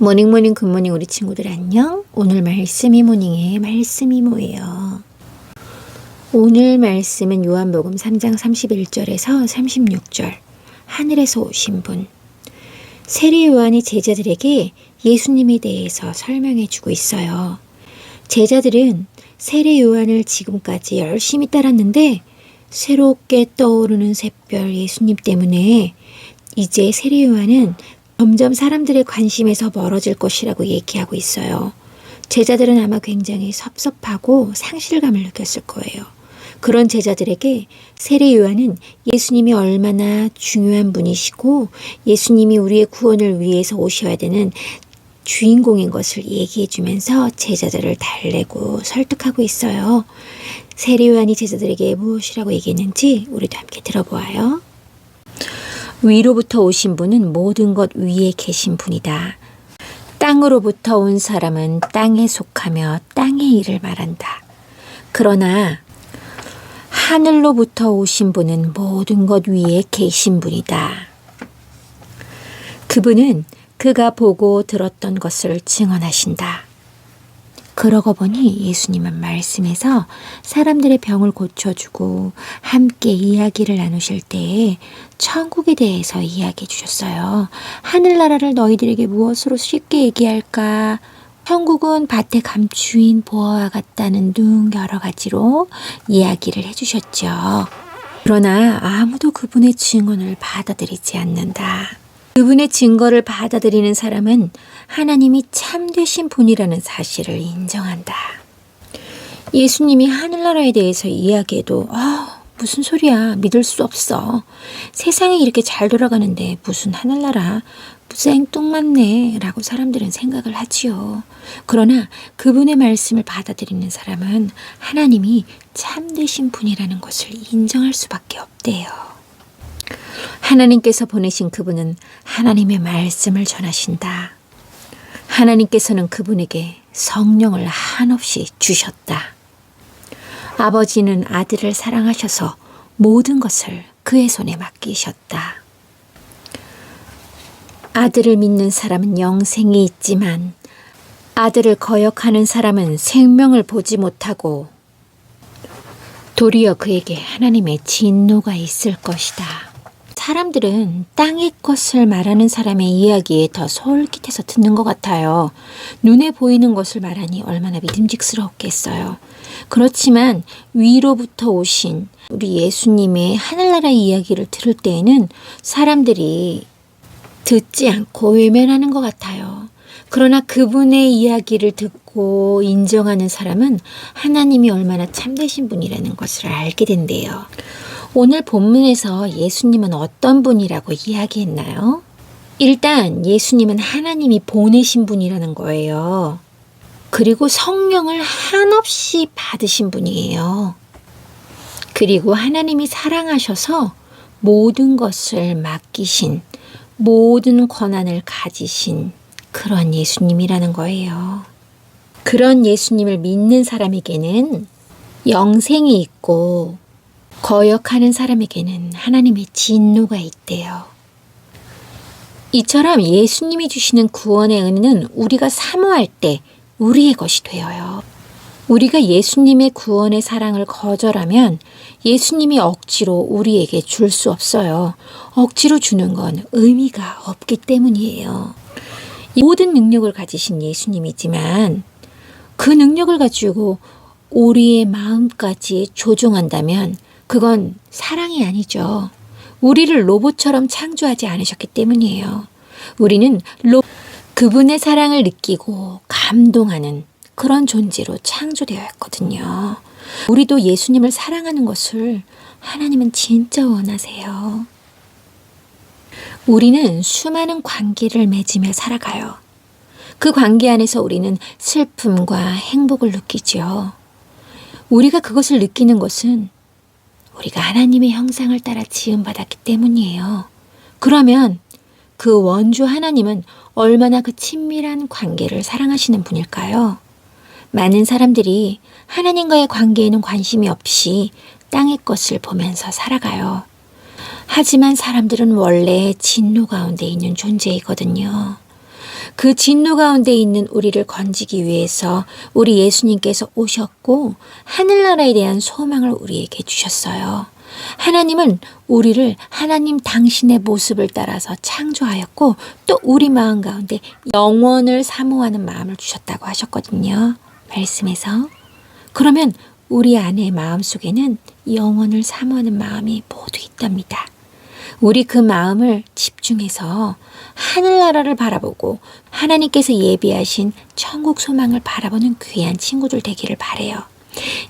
모닝모닝 굿모닝 우리 친구들 안녕. 오늘 말씀 이모닝의 말씀 이모예요. 오늘 말씀은 요한복음 3장 31절에서 36절. 하늘에서 오신 분. 세례 요한이 제자들에게 예수님에 대해서 설명해 주고 있어요. 제자들은 세례 요한을 지금까지 열심히 따랐는데 새롭게 떠오르는 샛별 예수님 때문에 이제 세례 요한은 점점 사람들의 관심에서 멀어질 것이라고 얘기하고 있어요. 제자들은 아마 굉장히 섭섭하고 상실감을 느꼈을 거예요. 그런 제자들에게 세례 요한은 예수님이 얼마나 중요한 분이시고 예수님이 우리의 구원을 위해서 오셔야 되는 주인공인 것을 얘기해 주면서 제자들을 달래고 설득하고 있어요. 세례 요한이 제자들에게 무엇이라고 얘기했는지 우리도 함께 들어보아요. 위로부터 오신 분은 모든 것 위에 계신 분이다. 땅으로부터 온 사람은 땅에 속하며 땅의 일을 말한다. 그러나 하늘로부터 오신 분은 모든 것 위에 계신 분이다. 그분은 그가 보고 들었던 것을 증언하신다. 그러고 보니 예수님은 말씀에서 사람들의 병을 고쳐주고 함께 이야기를 나누실 때에 천국에 대해서 이야기해 주셨어요. 하늘나라를 너희들에게 무엇으로 쉽게 얘기할까? 천국은 밭의 감추인 보아와 같다는 등 여러 가지로 이야기를 해 주셨죠. 그러나 아무도 그분의 증언을 받아들이지 않는다. 그분의 증거를 받아들이는 사람은 하나님이 참되신 분이라는 사실을 인정한다. 예수님이 하늘나라에 대해서 이야기해도 아, 무슨 소리야 믿을 수 없어. 세상이 이렇게 잘 돌아가는데 무슨 하늘나라 생뚱맞네 라고 사람들은 생각을 하지요. 그러나 그분의 말씀을 받아들이는 사람은 하나님이 참되신 분이라는 것을 인정할 수밖에 없대요. 하나님께서 보내신 그분은 하나님의 말씀을 전하신다. 하나님께서는 그분에게 성령을 한없이 주셨다. 아버지는 아들을 사랑하셔서 모든 것을 그의 손에 맡기셨다. 아들을 믿는 사람은 영생이 있지만 아들을 거역하는 사람은 생명을 보지 못하고 도리어 그에게 하나님의 진노가 있을 것이다. 사람들은 땅의 것을 말하는 사람의 이야기에 더 솔깃해서 듣는 것 같아요. 눈에 보이는 것을 말하니 얼마나 믿음직스럽겠어요. 그렇지만 위로부터 오신 우리 예수님의 하늘나라 이야기를 들을 때에는 사람들이 듣지 않고 외면하는 것 같아요. 그러나 그분의 이야기를 듣고 인정하는 사람은 하나님이 얼마나 참되신 분이라는 것을 알게 된대요. 오늘 본문에서 예수님은 어떤 분이라고 이야기했나요? 일단 예수님은 하나님이 보내신 분이라는 거예요. 그리고 성령을 한없이 받으신 분이에요. 그리고 하나님이 사랑하셔서 모든 것을 맡기신, 모든 권한을 가지신 그런 예수님이라는 거예요. 그런 예수님을 믿는 사람에게는 영생이 있고 거역하는 사람에게는 하나님의 진노가 있대요. 이처럼 예수님이 주시는 구원의 은혜는 우리가 사모할 때 우리의 것이 되어요. 우리가 예수님의 구원의 사랑을 거절하면 예수님이 억지로 우리에게 줄 수 없어요. 억지로 주는 건 의미가 없기 때문이에요. 모든 능력을 가지신 예수님이지만 그 능력을 가지고 우리의 마음까지 조종한다면 그건 사랑이 아니죠. 우리를 로봇처럼 창조하지 않으셨기 때문이에요. 우리는 로, 그분의 사랑을 느끼고 감동하는 그런 존재로 창조되었거든요. 우리도 예수님을 사랑하는 것을 하나님은 진짜 원하세요. 우리는 수많은 관계를 맺으며 살아가요. 그 관계 안에서 우리는 슬픔과 행복을 느끼죠. 우리가 그것을 느끼는 것은 우리가 하나님의 형상을 따라 지음받았기 때문이에요. 그러면 그 원주 하나님은 얼마나 그 친밀한 관계를 사랑하시는 분일까요? 많은 사람들이 하나님과의 관계에는 관심이 없이 땅의 것을 보면서 살아가요. 하지만 사람들은 원래 진노 가운데 있는 존재이거든요. 그 진노 가운데 있는 우리를 건지기 위해서 우리 예수님께서 오셨고 하늘나라에 대한 소망을 우리에게 주셨어요. 하나님은 우리를 하나님 당신의 모습을 따라서 창조하였고 또 우리 마음 가운데 영원을 사모하는 마음을 주셨다고 하셨거든요. 말씀에서. 그러면 우리 안의 마음 속에는 영원을 사모하는 마음이 모두 있답니다. 우리 그 마음을 집중해서 하늘나라를 바라보고 하나님께서 예비하신 천국 소망을 바라보는 귀한 친구들 되기를 바래요.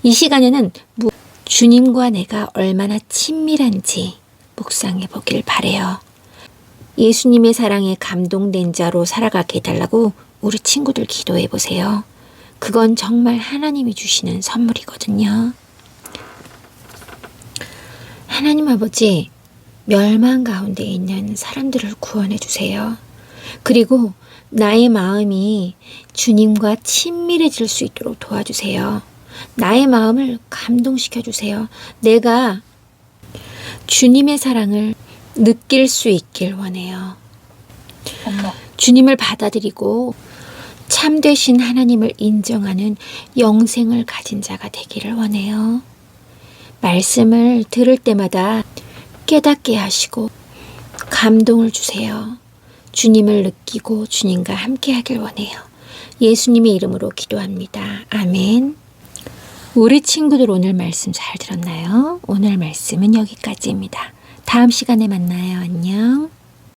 이 시간에는 무- 주님과 내가 얼마나 친밀한지 묵상해 보길 바래요. 예수님의 사랑에 감동된 자로 살아가게 해달라고 우리 친구들 기도해 보세요. 그건 정말 하나님이 주시는 선물이거든요. 하나님 아버지, 멸망 가운데 있는 사람들을 구원해 주세요. 그리고 나의 마음이 주님과 친밀해질 수 있도록 도와주세요. 나의 마음을 감동시켜 주세요. 내가 주님의 사랑을 느낄 수 있길 원해요. 엄마. 주님을 받아들이고 참되신 하나님을 인정하는 영생을 가진 자가 되기를 원해요. 말씀을 들을 때마다 깨닫게 하시고 감동을 주세요. 주님을 느끼고 주님과 함께 하길 원해요. 예수님의 이름으로 기도합니다. 아멘. 우리 친구들 오늘 말씀 잘 들었나요? 오늘 말씀은 여기까지입니다. 다음 시간에 만나요. 안녕.